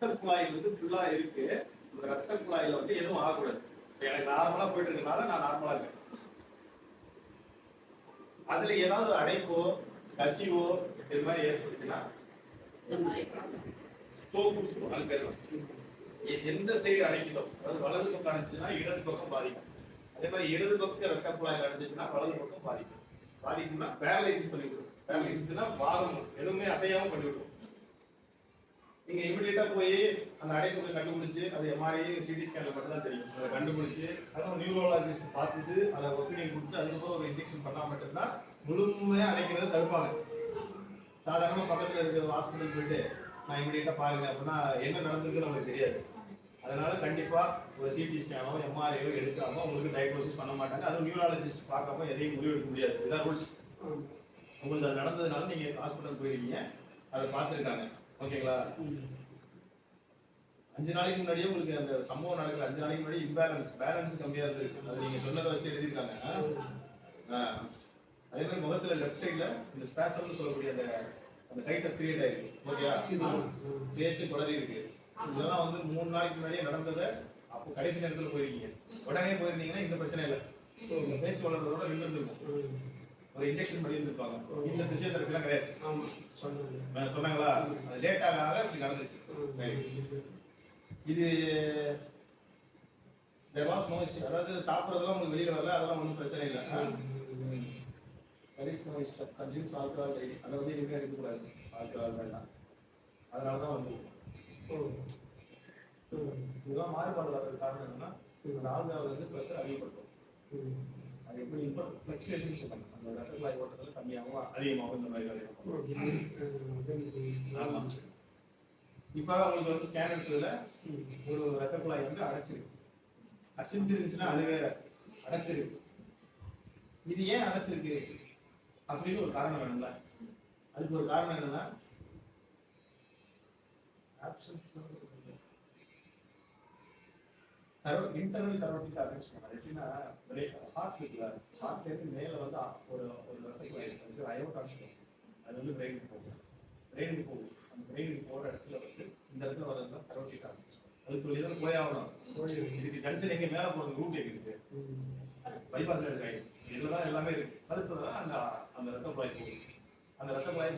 ரத்த குழாய் வந்து ஃபுல்லா இருக்கு. இந்த ரத்த குழாயில வந்து எதுவும் ஆகக்கூடாது. எனக்கு நார்மலா போயிட்டு இருக்கனால நான் நார்மலா இருக்கேன். அதுல ஏதாவது அடைப்போ கசிவோ இது மாதிரி ஏற்பட்டுச்சுன்னா? ஸ்ட்ரோக் சொல்லுவோம் அது பேர் எந்த சைடு அடைக்குதோ அதாவது வலது பக்கம் அடைச்சுன்னா இடது பக்கம் பாதிக்கும். அதே மாதிரி இடது பக்கம் ரத்த குழாயில் அடைஞ்சிச்சுன்னா வலது பக்கம் பாதிக்கும். பாதிக்கும்னா பேரலைசிஸ் பண்ணி விடும் பேரலைசிஸ்னா வாதம் எதுவுமே அசையாம பண்ணி விடும் நீங்க இமிடியேட்டா போய் அந்த அடைப்புகளை கண்டுபிடிச்சு அது எம்ஆர்ஐ சிடி ஸ்கேன்ல மட்டும் தான் தெரியும். அதை கண்டுபிடிச்சு அதுவும் நியூரோலாஜிஸ்ட் பார்த்துட்டு அதை ஒப்பீனியன் கொடுத்து அதுக்கப்புறம் ஒரு இன்ஜெக்ஷன் பண்ணா மட்டும்தான் முழுமையா அடைக்கிறத தடுப்பாங்க. சாதாரணமா பக்கத்துல இருக்கிற ஹாஸ்பிட்டல் போயிட்டு நான் இமிடியேட்டா பாருங்க அப்படின்னா என்ன நடந்திருக்குன்னு நமக்கு தெரியாது. அதனால கண்டிப்பா ஒரு சிடி ஸ்கேனோ எம்ஆர்ஐயோ எடுக்காம உங்களுக்கு டயக்னோசிஸ் பண்ண மாட்டாங்க. அதுவும் நியூராலஜிஸ்ட் பார்க்காம எதையும் முடிவு எடுக்க முடியாது. இதான் ரூல்ஸ் உங்களுக்கு அது நடந்ததுனால நீங்க ஹாஸ்பிட்டல் போயிருக்கீங்க. அதை பார்த்துருக்காங்க. ஓகேங்களா? அஞ்சு நாளைக்கு முன்னாடியே உங்களுக்கு அந்த சம்பவம் நடக்கிற அஞ்சு நாளைக்கு முன்னாடி இம்பேலன்ஸ் பேலன்ஸ் கம்மியா இருந்திருக்கு. அது நீங்க சொன்னதை வச்சு எழுதியிருக்காங்க. அதே மாதிரி முகத்துல லெஃப்ட் சைடுல இந்த ஸ்பேசம்னு சொல்லக்கூடிய அந்த அந்த டைட்டஸ் கிரியேட் ஆயிருக்கு. ஓகேயா? பேச்சு குளறி இருக்கு. இதெல்லாம் வந்து மூணு நாளைக்கு முன்னாடியே நடந்ததை அப்போ கடைசி நேரத்துல போயிருக்கீங்க. உடனே போயிருந்தீங்கன்னா இந்த பிரச்சனை இல்லை. பேச்சு வளர்றதோட நின்று இருந்திருக்கும் ஒரு இன்ஜெக்ஷன் பண்ணி இருந்திருப்பாங்க. இந்த பிசியோதெரபிலாம் கிடையாது. ஆமா. சொன்னாங்க. நான் சொன்னாங்களா? அது லேட் ஆக ஆக இப்படி நடந்துச்சு. இது there was no history. அதாவது சாப்பிட்றதெல்லாம் உங்களுக்கு வெளியில வரல அதெல்லாம் ஒன்றும் பிரச்சனை இல்லை. is no history of consumes alcohol daily. அதை வந்து இனிமேல் எடுக்கக்கூடாது ஆல்கஹால் வேண்டாம். அதனால தான் வந்து இதெல்லாம் மாறுபாடு வர்றதுக்கு காரணம் என்னன்னா இந்த ஆல்கஹால் வந்து ப்ரெஷர் அதிகப்படுத்தும். அது எப்படி இருக்கும் ஃப்ளக்சுவேஷன் சொல்லுவாங்க அந்த ரத்த குழாய் ஓட்டத்தில் கம்மியாகவும் அதிகமாகவும் இந்த மாதிரி வேலையாகும் ஆமா. இப்போ உங்களுக்கு வந்து ஸ்கேன் எடுத்ததுல ஒரு ரத்த குழாய் வந்து அடைச்சிருக்கு. அசிஞ்சிருந்துச்சுன்னா அது வேற அடைச்சிருக்கு. இது ஏன் அடைச்சிருக்கு? அப்படின்னு ஒரு காரணம் வேணும்ல. அதுக்கு ஒரு காரணம் என்னன்னா கரோ இன்டர்னல் கரோட்டிக் ஆர்கன்ஸ் அது எப்படின்னா ஹார்ட் இருக்குல்ல ஹார்ட்ல இருந்து மேல வந்து ஒரு ஒரு ரத்த குழாய் சொல்லுவாங்க அது வந்து பிரெயினுக்கு போகும். பிரெயினுக்கு போகும். அந்த பிரெயினுக்கு போகிற இடத்துல வந்து இந்த இடத்துல வர்றது தான் கரோட்டிக் ஆர்கன்ஸ் அது ஒரு தான் போய் ஆகணும். இதுக்கு ஜங்ஷன் எங்கே மேலே போகிறது ரூட் எங்க இருக்கு? பைபாஸ்ல இருக்கு. இதில் தான் எல்லாமே இருக்கு. கழுத்துல தான் அந்த அந்த ரத்த குழாய் போகும். அந்த ரத்த குழாய்